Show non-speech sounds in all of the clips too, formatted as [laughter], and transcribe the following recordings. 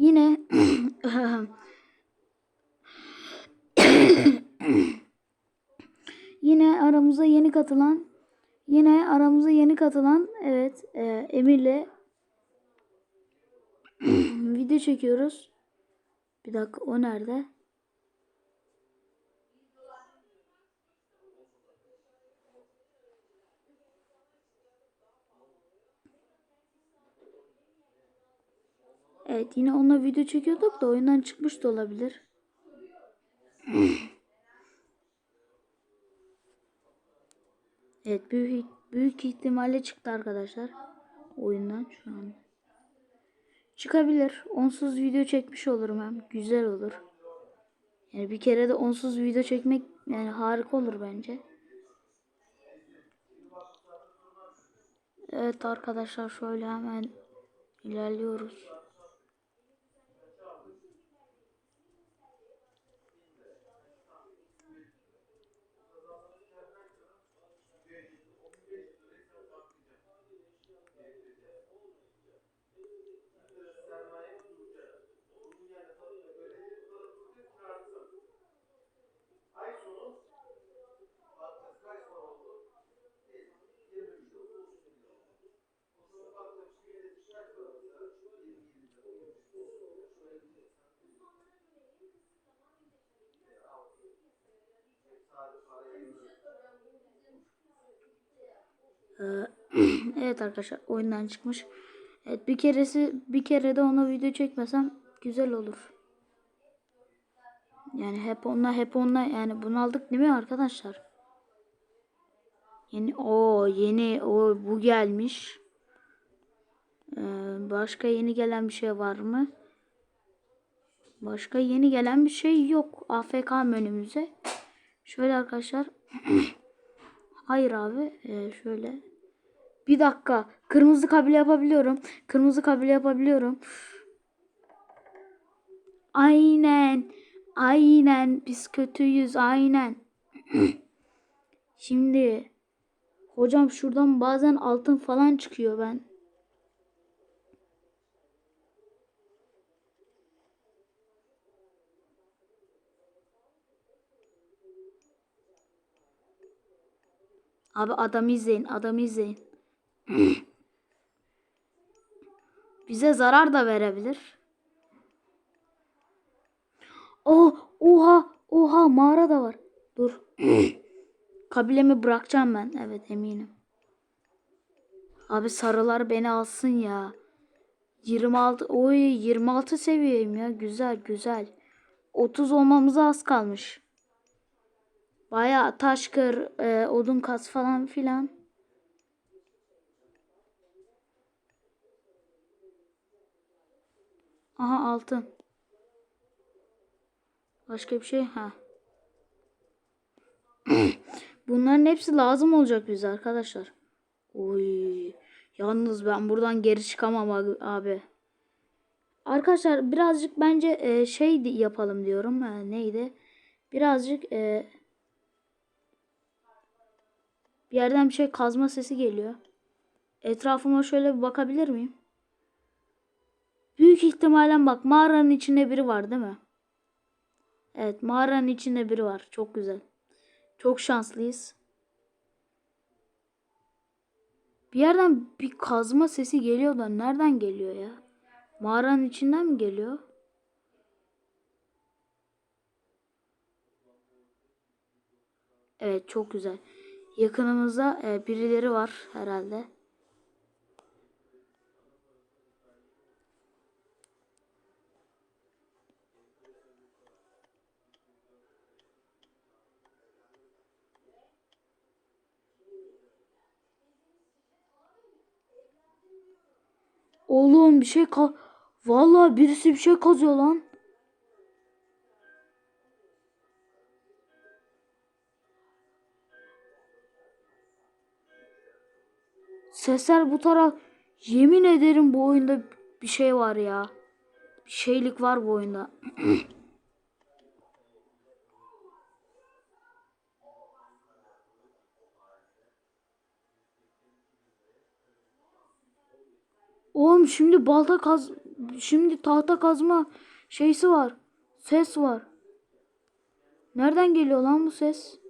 Yine [coughs] yine aramıza yeni katılan yine aramıza yeni katılan evet e, Emir'le [coughs] video çekiyoruz. Bir dakika o nerede? Evet yine onunla video çekiyorduk da oyundan çıkmış da olabilir. Evet büyük büyük ihtimalle çıktı arkadaşlar oyundan şu an. Çıkabilir. Onsuz video çekmiş olurum hem. Güzel olur. Yani bir kere de onsuz video çekmek yani harika olur bence. Evet arkadaşlar şöyle hemen ilerliyoruz. [clears throat] evet arkadaşlar oyundan çıkmış. Evet bir keresi bir kere de ona video çekmesem güzel olur. Yani hep onunla hep onunla yani bunu aldık değil mi arkadaşlar? Yeni o yeni o bu gelmiş. Ee, başka yeni gelen bir şey var mı? Başka yeni gelen bir şey yok. AFK menümüze. Şöyle arkadaşlar. [clears throat] Hayır abi. Ee, şöyle. Bir dakika. Kırmızı kabile yapabiliyorum. Kırmızı kabile yapabiliyorum. Aynen. Aynen. Biz kötüyüz. Aynen. [clears throat] Şimdi. Hocam şuradan bazen altın falan çıkıyor ben. Abi adamı izleyin. Adamı izleyin. Bize zarar da verebilir. Oh, oha, oha mağara da var. Dur. Kabilemi bırakacağım ben. Evet eminim. Abi sarılar beni alsın ya. 26 oy 26 seviyeyim ya. Güzel güzel. 30 olmamıza az kalmış. Baya taş kır, e, odun kas falan filan. Aha altın. Başka bir şey ha. [clears throat] Bunların hepsi lazım olacak bize arkadaşlar. Oy. Yalnız ben buradan geri çıkamam abi. Arkadaşlar birazcık bence e, şey yapalım diyorum. Ha, neydi? Birazcık e, bir yerden bir şey kazma sesi geliyor. Etrafıma şöyle bir bakabilir miyim? Büyük ihtimalen bak mağaranın içinde biri var değil mi? Evet mağaranın içinde biri var. Çok güzel. Çok şanslıyız. Bir yerden bir kazma sesi geliyor da nereden geliyor ya? Mağaranın içinden mi geliyor? Evet çok güzel. Yakınımızda e, birileri var herhalde. Oğlum bir şey ka Vallahi birisi bir şey kazıyor lan. Sesler bu taraf. Yemin ederim bu oyunda bir şey var ya. Bir şeylik var bu oyunda. [clears throat] Oğlum şimdi balta kaz Şimdi tahta kazma şeysi var. Ses var. Nereden geliyor lan bu ses?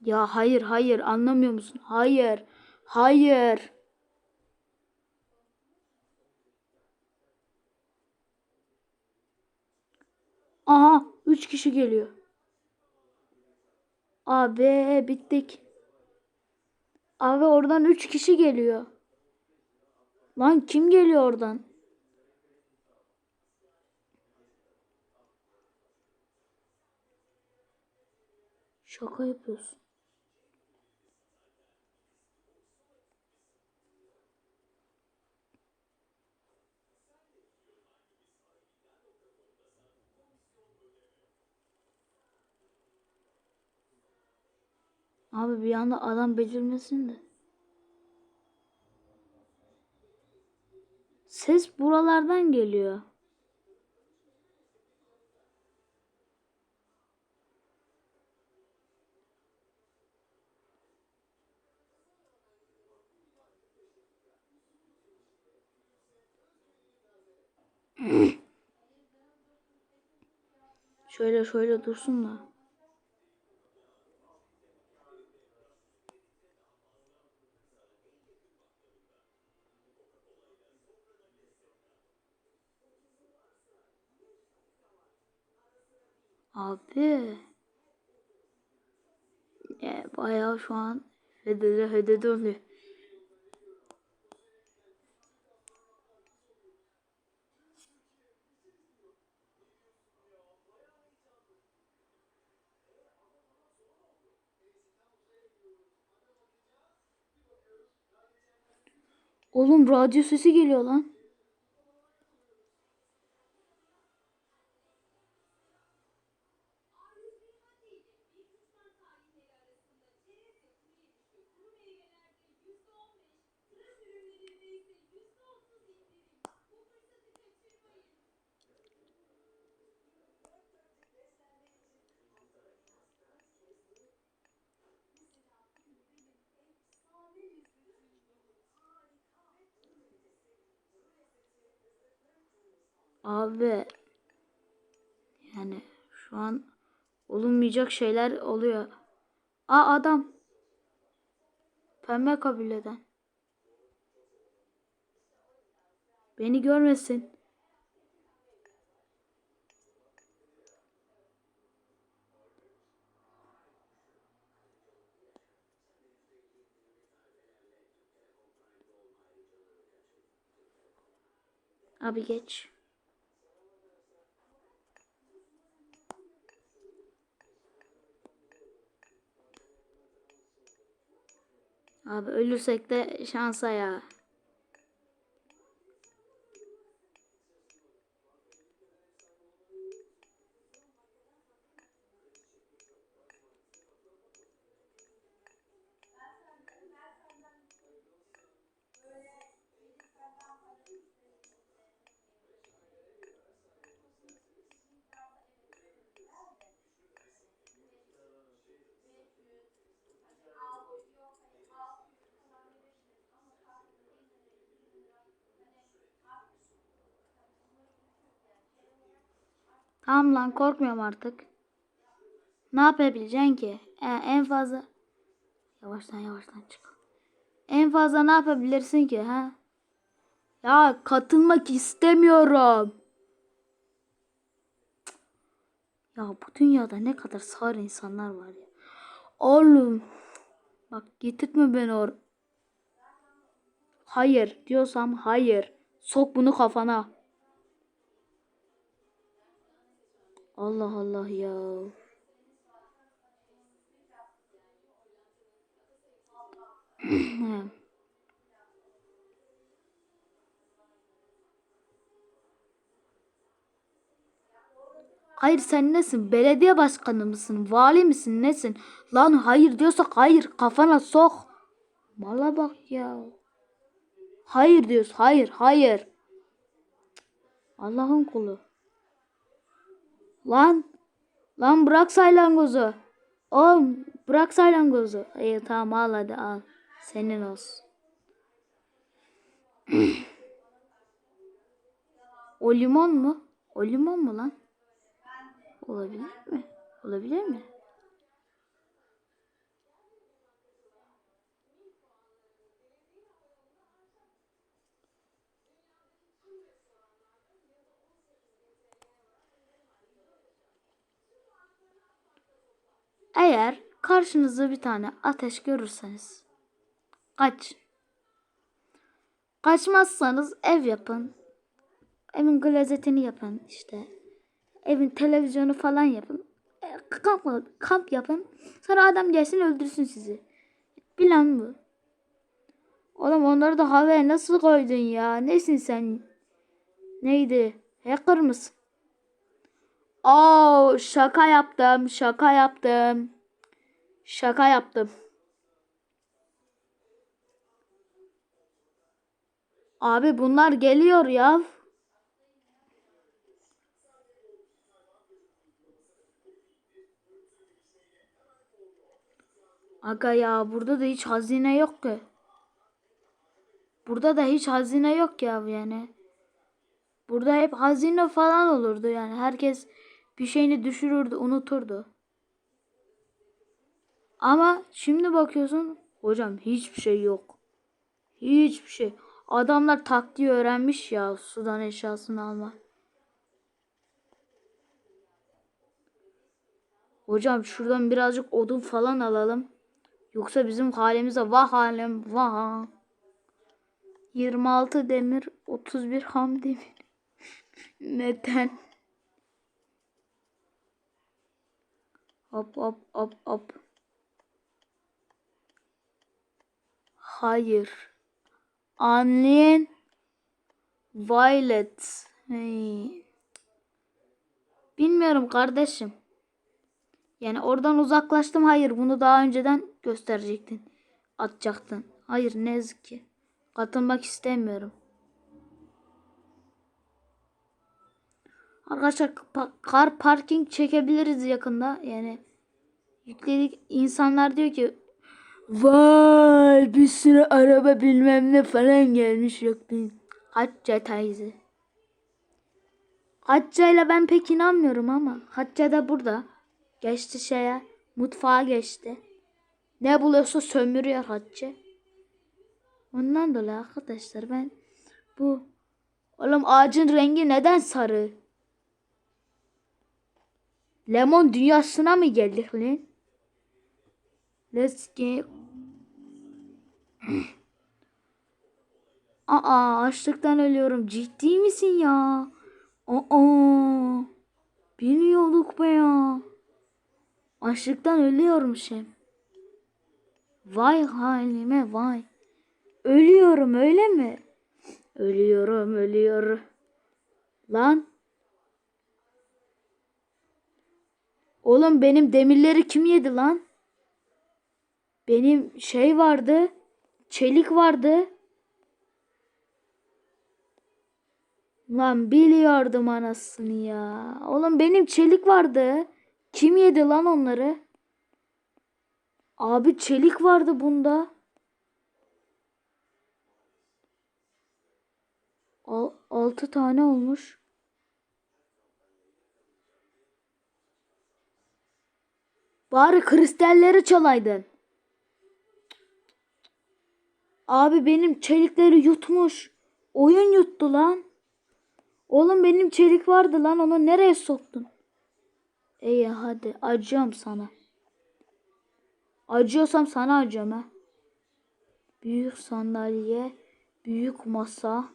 Ya hayır hayır anlamıyor musun? Hayır. Hayır. Aha 3 kişi geliyor. Abi bittik. Abi oradan 3 kişi geliyor. Lan kim geliyor oradan? Şaka yapıyorsun. Abi bir anda adam belirmesin de. Ses buralardan geliyor. [clears throat] Şöyle şöyle dursun da. Abi. E, bayağı şu an hedede hedede oluyor. Oğlum radyo sesi geliyor lan. Abi yani şu an olunmayacak şeyler oluyor. Aa adam. Pembe kabileden. Beni görmesin. Abi geç. Abi ölürsek de şansa ya. Tamam lan korkmuyorum artık. Ne yapabileceksin ki? E, en fazla yavaştan yavaştan çık. En fazla ne yapabilirsin ki ha? Ya katılmak istemiyorum. Ya bu dünyada ne kadar sağır insanlar var ya. Oğlum. Bak getirtme beni or. Hayır diyorsam hayır. Sok bunu kafana. Allah Allah ya. Hayır sen nesin? Belediye başkanı mısın? Vali misin? Nesin? Lan hayır diyorsak hayır kafana sok. Mala bak ya. Hayır diyoruz. Hayır, hayır. Allah'ın kulu. Lan. Lan bırak saylangozu. Oğlum bırak saylangozu. İyi tamam al hadi al. Senin olsun. [clears throat] o limon mu? O limon mu lan? Olabilir mi? Olabilir mi? Eğer karşınızda bir tane ateş görürseniz kaç. Kaçmazsanız ev yapın. Evin klozetini yapın işte. Evin televizyonu falan yapın. E, Kamp, kamp yapın. Sonra adam gelsin öldürsün sizi. Plan bu. Oğlum onları da havaya nasıl koydun ya? Nesin sen? Neydi? Hacker mısın? Oo, şaka yaptım, şaka yaptım. Şaka yaptım. Abi bunlar geliyor ya. Aga ya burada da hiç hazine yok ki. Burada da hiç hazine yok ya yani. Burada hep hazine falan olurdu yani. Herkes bir şeyini düşürürdü, unuturdu. Ama şimdi bakıyorsun hocam hiçbir şey yok. Hiçbir şey. Adamlar taktiği öğrenmiş ya sudan eşyasını alma. Hocam şuradan birazcık odun falan alalım. Yoksa bizim halimize vah halim vah. 26 demir 31 ham demir. [laughs] Neden? Hop hop hop hop. Hayır. Anlayan Violet. Hey. Bilmiyorum kardeşim. Yani oradan uzaklaştım. Hayır bunu daha önceden gösterecektin. Atacaktın. Hayır ne yazık ki. Katılmak istemiyorum. Arkadaşlar kar parking çekebiliriz yakında. Yani yükledik. insanlar diyor ki Vay bir sürü araba bilmem ne falan gelmiş yok bin. Hacca teyze. Hacca'yla ben pek inanmıyorum ama Hacca da burada. Geçti şeye mutfağa geçti. Ne buluyorsa sömürüyor Hacca. Ondan dolayı arkadaşlar ben bu oğlum ağacın rengi neden sarı? Lemon dünyasına mı geldik lan? Let's get [clears throat] Aa açlıktan ölüyorum. Ciddi misin ya? Aa bilmiyorduk be ya. Açlıktan ölüyorum şey. Vay halime vay. Ölüyorum öyle mi? Ölüyorum ölüyorum. Lan. Oğlum benim demirleri kim yedi lan? Benim şey vardı. Çelik vardı. Lan biliyordum anasını ya. Oğlum benim çelik vardı. Kim yedi lan onları? Abi çelik vardı bunda. Al, altı tane olmuş. Bari kristalleri çalaydın. Abi benim çelikleri yutmuş. Oyun yuttu lan. Oğlum benim çelik vardı lan onu nereye soktun? İyi hadi acıyorum sana. Acıyorsam sana acıyorum ha. Büyük sandalye, büyük masa,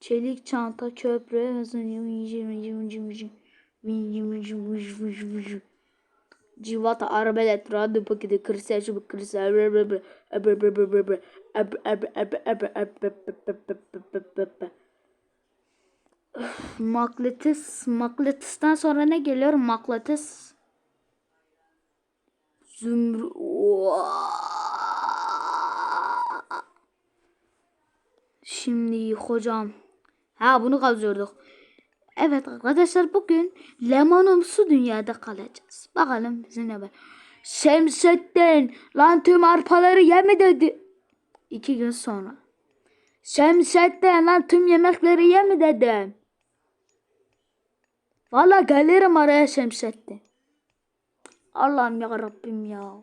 çelik çanta, köprü, Civata, arbelet, radyo paketi, kristal çubuk, kristal, Makletis. Makletis'ten sonra ne geliyor? Makletis. Zümrü... Şimdi hocam. Ha bunu kazıyorduk. Evet arkadaşlar bugün limonumsu dünyada kalacağız. Bakalım bizi ne var. Şemsettin lan tüm arpaları yeme dedi. İki gün sonra. Şemsettin lan tüm yemekleri yeme dedim. Valla gelirim araya Şemsettin. Allah'ım ya Rabbim ya.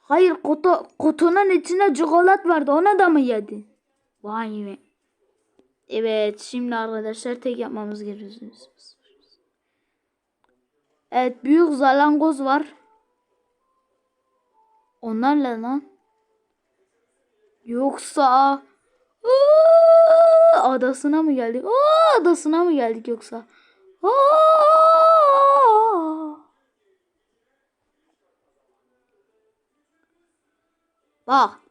Hayır kutu, kutunun içinde çikolat vardı ona da mı yedin? Vay be. Evet şimdi arkadaşlar tek yapmamız gerekiyor. Evet büyük zalangoz var. Onlarla lan. Yoksa Aa, adasına mı geldik? Aa, adasına mı geldik yoksa? Aa! Bak.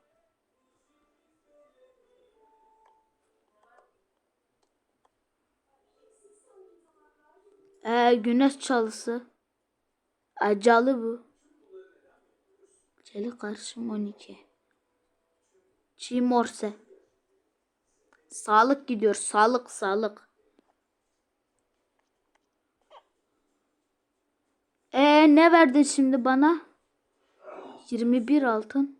Ee, güneş çalısı. Acalı bu. Çelik karşım 12. Çiğ morse. Sağlık gidiyor. Sağlık sağlık. Ee ne verdin şimdi bana? 21 altın.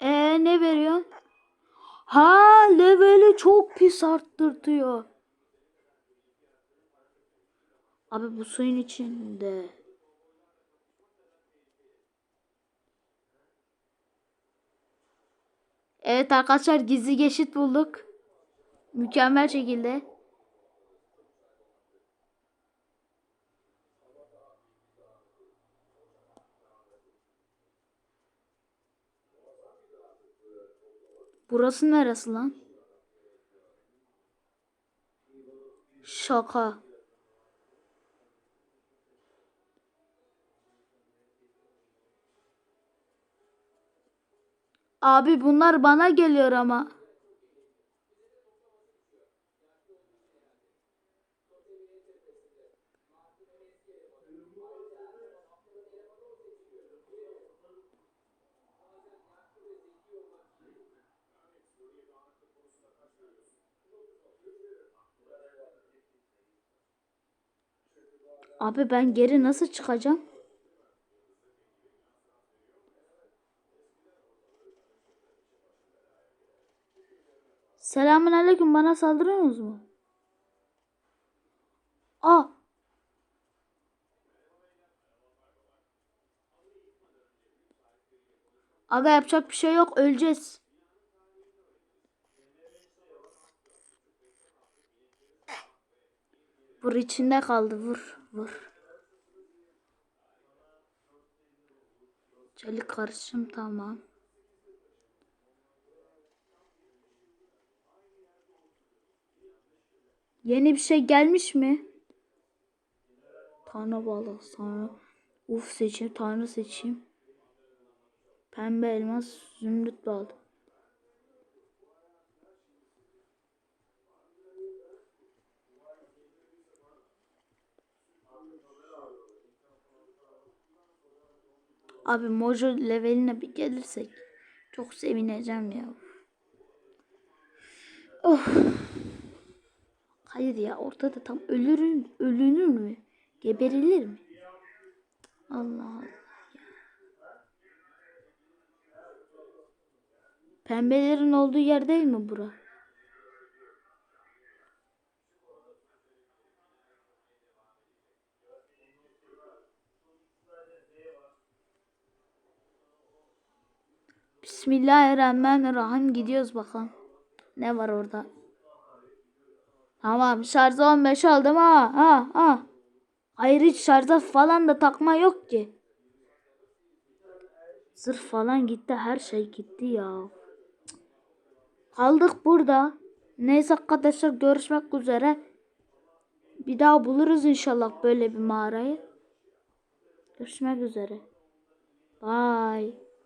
Ee ne veriyorsun? Ha leveli çok pis arttırtıyor. Abi bu suyun içinde. Evet arkadaşlar gizli geçit bulduk. Mükemmel şekilde. Burası neresi lan? Şaka. Abi bunlar bana geliyor ama. Abi ben geri nasıl çıkacağım? Selamun aleyküm bana saldırıyorsunuz mu? Aa. Aga yapacak bir şey yok öleceğiz. Vur içinde kaldı vur vur. Çelik karışım tamam. Yeni bir şey gelmiş mi? Tanrı balığı sonra uf seçeyim tanrı seçeyim. Pembe elmas zümrüt balı. Abi Mojo leveline bir gelirsek çok sevineceğim ya. Of. Hayır ya ortada tam ölürün ölünür mü? Geberilir mi? Allah Allah. Pembelerin olduğu yer değil mi bura? Bismillahirrahmanirrahim gidiyoruz bakalım. Ne var orada? Tamam şarjı 15 aldım ha ha ha. Hayır hiç şarja falan da takma yok ki. Zırh falan gitti her şey gitti ya. Kaldık burada. Neyse arkadaşlar görüşmek üzere. Bir daha buluruz inşallah böyle bir mağarayı. Görüşmek üzere. Bye.